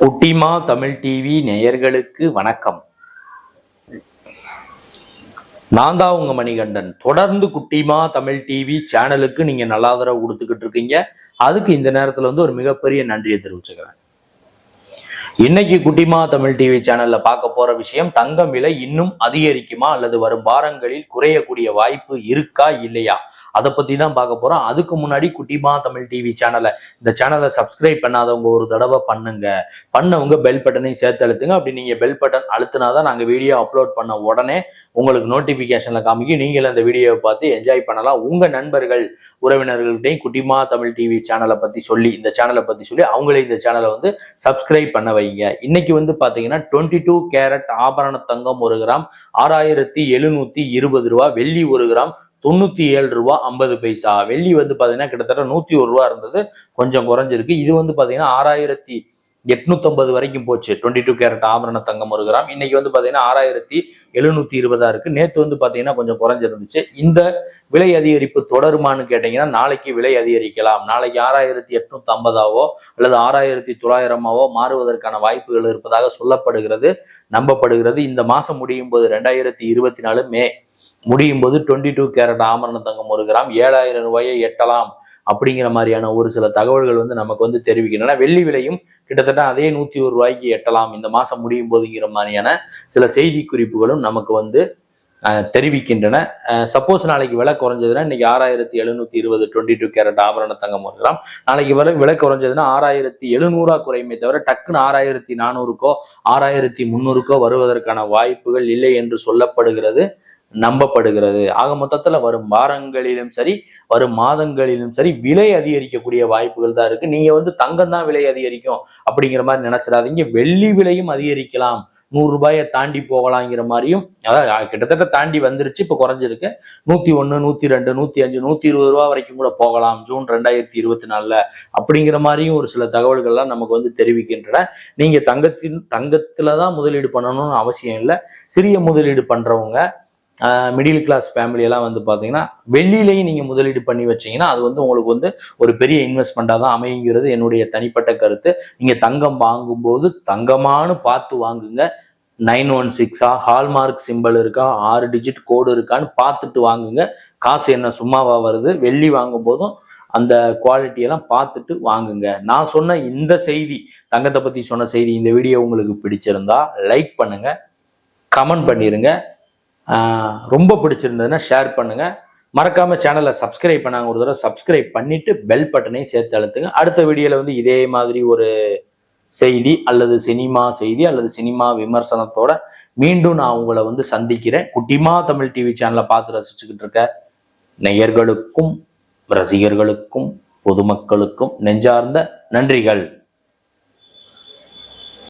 குட்டிமா தமிழ் டிவி நேயர்களுக்கு வணக்கம். நான் தான் உங்க மணிகண்டன். தொடர்ந்து குட்டிமா தமிழ் டிவி சேனலுக்கு நீங்க நல்ல ஆதரவு கொடுத்துக்கிட்டு இருக்கீங்க. அதுக்கு இந்த நேரத்துல வந்து ஒரு மிகப்பெரிய நன்றியை தெரிவிச்சுக்கிறேன். இன்னைக்கு குட்டிமா தமிழ் டிவி சேனல்ல பார்க்க போற விஷயம் தங்கம் விலை இன்னும் அதிகரிக்குமா அல்லது வரும் வாரங்களில் குறையக்கூடிய வாய்ப்பு இருக்கா இல்லையா? அதை பத்தி தான் பார்க்க போறோம். அதுக்கு முன்னாடி குட்டிமா தமிழ் டிவி சேனலை இந்த சேனலை சப்ஸ்கிரைப் பண்ணாதவங்க ஒரு தடவை பண்ணுங்க. பண்ணவங்க பெல் பட்டனையும் சேர்த்து அழுத்துங்க அப்படி நீங்க பெல் பட்டன் அழுத்தினாதான் நாங்க வீடியோ அப்லோட் பண்ண உடனே உங்களுக்கு நோட்டிபிகேஷன்ல காமிக்கி நீங்களும் அந்த வீடியோவை பார்த்து என்ஜாய் பண்ணலாம். உங்க நண்பர்கள் உறவினர்கள்ட்டையும் குட்டிமா தமிழ் டிவி சேனலை பத்தி சொல்லி இந்த சேனலை பத்தி சொல்லி அவங்களே இந்த சேனலை வந்து சப்ஸ்கிரைப் பண்ண வைங்க. இன்னைக்கு வந்து பாத்தீங்கன்னா டுவெண்ட்டி டூ கேரட் ஆபரண தங்கம் ஒரு கிராம் ஆறாயிரத்தி எழுநூத்தி இருபது ரூபா வெள்ளி ஒரு கிராம் தொண்ணூற்றி ஏழு ரூபா ஐம்பது பைசா. வெள்ளி வந்து பார்த்தீங்கன்னா கிட்டத்தட்ட நூற்றி ஒரு ரூபா இருந்தது. கொஞ்சம் குறைஞ்சிருக்கு. இது வந்து பார்த்தீங்கன்னா ஆறாயிரத்தி எட்நூத்தொன்பது வரைக்கும் போச்சு. டுவெண்ட்டி டூ கேரட் ஆபரண தங்கம் ஒரு கிராம். இன்னைக்கு வந்து பார்த்தீங்கன்னா ஆறாயிரத்தி எழுநூத்தி இருபதா இருக்கு. நேற்று வந்து பார்த்தீங்கன்னா கொஞ்சம் குறைஞ்சிருந்துச்சு. இந்த விலை அதிகரிப்பு தொடருமான்னு கேட்டீங்கன்னா நாளைக்கு விலை அதிகரிக்கலாம். நாளைக்கு ஆறாயிரத்தி எட்நூத்தி ஐம்பதாவோ அல்லது ஆறாயிரத்தி தொள்ளாயிரமாவோ மாறுவதற்கான வாய்ப்புகள் இருப்பதாக சொல்லப்படுகிறது நம்பப்படுகிறது. இந்த மாசம் முடியும் போது ரெண்டாயிரத்தி இருபத்தி நாலு மே முடியும் போது டுவெண்ட்டி டூ கேரட் ஆமரண தங்கம் ஒரு கிராம் ஏழாயிரம் ரூபாயை எட்டலாம் அப்படிங்கிற மாதிரியான ஒரு சில தகவல்கள் வந்து நமக்கு வந்து தெரிவிக்கின்றன வெள்ளி விலையும் கிட்டத்தட்ட அதே நூத்தி ஒரு ரூபாய்க்கு எட்டலாம் இந்த மாசம் முடியும் போதுங்கிற மாதிரியான சில செய்தி குறிப்புகளும் நமக்கு வந்து தெரிவிக்கின்றன. சப்போஸ் நாளைக்கு விலை குறைஞ்சதுன்னா இன்னைக்கு ஆறாயிரத்தி எழுநூத்தி இருபது டுவெண்ட்டி டூ கேரட் ஆபரண தங்கம் ஒரு கிராம். நாளைக்கு விலை விலை குறைஞ்சதுன்னா ஆறாயிரத்தி எழுநூறா குறையுமே தவிர டக்குன்னு ஆறாயிரத்தி நானூறுக்கோ ஆறாயிரத்தி முந்நூறுக்கோ வருவதற்கான வாய்ப்புகள் இல்லை என்று சொல்லப்படுகிறது. நம்பப்படுகிறது. ஆக மொத்தத்துல வரும் வாரங்களிலும் சரி வரும் மாதங்களிலும் சரி விலை அதிகரிக்கக்கூடிய வாய்ப்புகள் தான் இருக்கு. நீங்க வந்து தங்கம் தான் விலை அதிகரிக்கும் அப்படிங்கிற மாதிரி நினைச்சிடாதீங்க. வெள்ளி விலையும் அதிகரிக்கலாம். நூறு ரூபாயை தாண்டி போகலாங்கிற மாதிரியும் அதாவது கிட்டத்தட்ட தாண்டி வந்துருச்சு இப்போ குறைஞ்சிருக்கு. நூத்தி ஒன்று நூத்தி ரெண்டு நூத்தி அஞ்சு நூத்தி இருபது ரூபா வரைக்கும் கூட போகலாம். ஜூன் ரெண்டாயிரத்தி இருபத்தி நாலுல அப்படிங்கிற மாதிரியும் ஒரு சில தகவல்கள்லாம் நமக்கு வந்து தெரிவிக்கின்றன. நீங்க தங்கத்தின் தங்கத்துல தான் முதலீடு பண்ணணும்னு அவசியம் இல்லை. சிறிய முதலீடு பண்றவங்க மிடில் கிளாஸ் ஃபேமிலியெல்லாம் வந்து பார்த்தீங்கன்னா வெள்ளியிலையும் நீங்கள் முதலீடு பண்ணி வச்சிங்கன்னா அது வந்து உங்களுக்கு வந்து ஒரு பெரிய இன்வெஸ்ட்மெண்ட்டாக தான் அமைங்கிறது என்னுடைய தனிப்பட்ட கருத்து. நீங்கள் தங்கம் வாங்கும்போது தங்கமானு பார்த்து வாங்குங்க. நைன் ஒன் சிக்ஸா ஹால்மார்க் சிம்பிள் இருக்கா ஆறு டிஜிட் கோடு இருக்கான்னு பார்த்துட்டு வாங்குங்க. காசு என்ன சும்மாவா வருது? வெள்ளி வாங்கும் போதும் அந்த குவாலிட்டியெல்லாம் பார்த்துட்டு வாங்குங்க. நான் சொன்ன இந்த செய்தி தங்கத்தை பற்றி சொன்ன செய்தி இந்த வீடியோ உங்களுக்கு பிடிச்சிருந்தா லைக் பண்ணுங்க. கமெண்ட் பண்ணிருங்க. ரொம்ப பிடிச்சிருந்ததுன்னா ஷேர் பண்ணுங்க. மறக்காம சேனலை சப்ஸ்கிரைப் பண்ணாங்க ஒரு தடவை சப்ஸ்கிரைப் பண்ணிட்டு பெல் பட்டனையும் சேர்த்து அழுத்துங்க. அடுத்த வீடியோவில் வந்து இதே மாதிரி ஒரு செய்தி அல்லது சினிமா செய்தி அல்லது சினிமா விமர்சனத்தோட மீண்டும் நான் உங்களை வந்து சந்திக்கிறேன். குட்டிமா தமிழ் டிவி சேனலை பார்த்து ரசிச்சுக்கிட்டு இருக்க நேயர்களுக்கும் ரசிகர்களுக்கும் பொதுமக்களுக்கும் நெஞ்சார்ந்த நன்றிகள்.